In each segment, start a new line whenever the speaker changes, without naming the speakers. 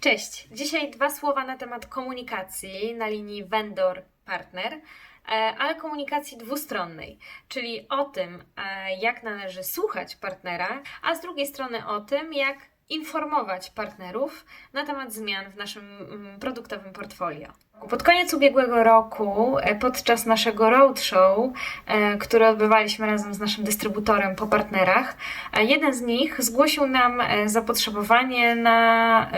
Cześć. Dzisiaj dwa słowa na temat komunikacji na linii vendor-partner, e, ale komunikacji dwustronnej, czyli o tym, e, jak należy słuchać partnera, a z drugiej strony o tym, jak informować partnerów na temat zmian w naszym mm, produktowym portfolio. Pod koniec ubiegłego roku, e, podczas naszego roadshow, e, który odbywaliśmy razem z naszym dystrybutorem po partnerach, e, jeden z nich zgłosił nam zapotrzebowanie na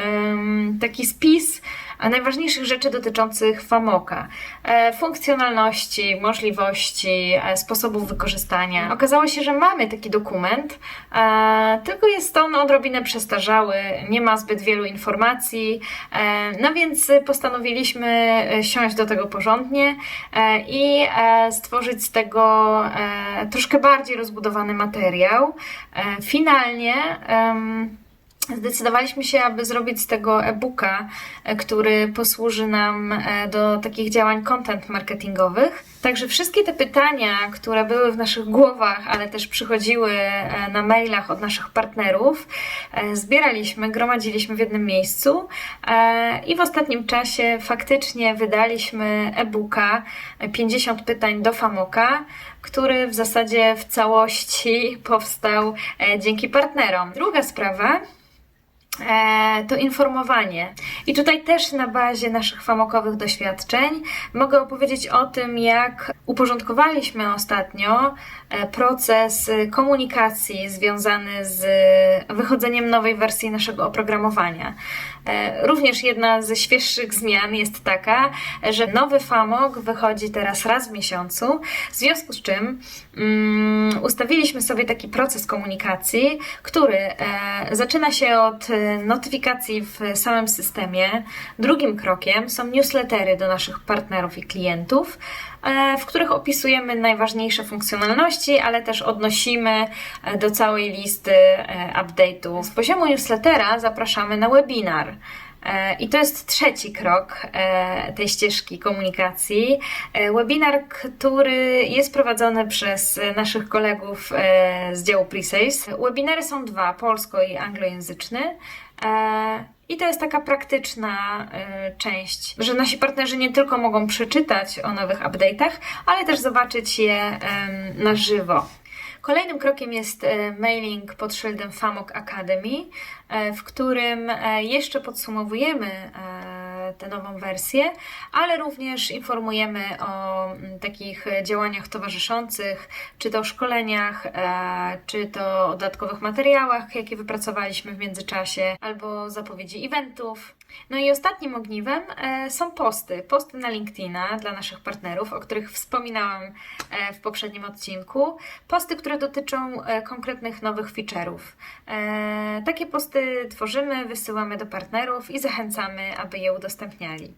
taki spis najważniejszych rzeczy dotyczących FAMOKA. E, Funkcjonalności, możliwości, e, sposobów wykorzystania. Okazało się, że mamy taki dokument, e, tylko jest on odrobinę przestarzały, nie ma zbyt wielu informacji, no więc postanowiliśmy siąść do tego porządnie i stworzyć z tego troszkę bardziej rozbudowany materiał. Finalnie Zdecydowaliśmy się, aby zrobić z tego e-booka, e, który posłuży nam e, do takich działań content marketingowych. Także wszystkie te pytania, które były w naszych głowach, ale też przychodziły e, na mailach od naszych partnerów, zbieraliśmy, gromadziliśmy w jednym miejscu i w ostatnim czasie faktycznie wydaliśmy e-booka e, 50 pytań do Famoka, który w zasadzie w całości powstał dzięki partnerom. Druga sprawa to informowanie. I tutaj też na bazie naszych famokowych doświadczeń mogę opowiedzieć o tym, jak uporządkowaliśmy ostatnio e, proces e, komunikacji związany z wychodzeniem nowej wersji naszego oprogramowania. E, Również jedna ze świeższych zmian jest taka, że nowy famok wychodzi teraz raz w miesiącu, w związku z czym mm, ustawiliśmy sobie taki proces komunikacji, który e, zaczyna się od e, notyfikacji w samym systemie. Drugim krokiem są newslettery do naszych partnerów i klientów, e, w których opisujemy najważniejsze funkcjonalności, ale też odnosimy e, do całej listy update'ów. Z poziomu newslettera zapraszamy na webinar. E, I to jest trzeci krok e, tej ścieżki komunikacji. E, Webinar, który jest prowadzony przez naszych kolegów z działu Presales. Webinary są dwa, polsko i anglojęzyczny. I to jest taka praktyczna część, że nasi partnerzy nie tylko mogą przeczytać o nowych update'ach, ale też zobaczyć je na żywo. Kolejnym krokiem jest e, mailing pod szyldem Famok Academy, e, w którym e, jeszcze podsumowujemy tę nową wersję, ale również informujemy o mm, takich działaniach towarzyszących, czy to szkoleniach, e, czy to o dodatkowych materiałach, jakie wypracowaliśmy w międzyczasie, albo zapowiedzi eventów. No i ostatnim ogniwem e, są posty. Posty na LinkedIna dla naszych partnerów, o których wspominałam e, w poprzednim odcinku. Posty, które dotyczą konkretnych nowych feature'ów. Takie posty tworzymy, wysyłamy do partnerów i zachęcamy, aby je 在哪里？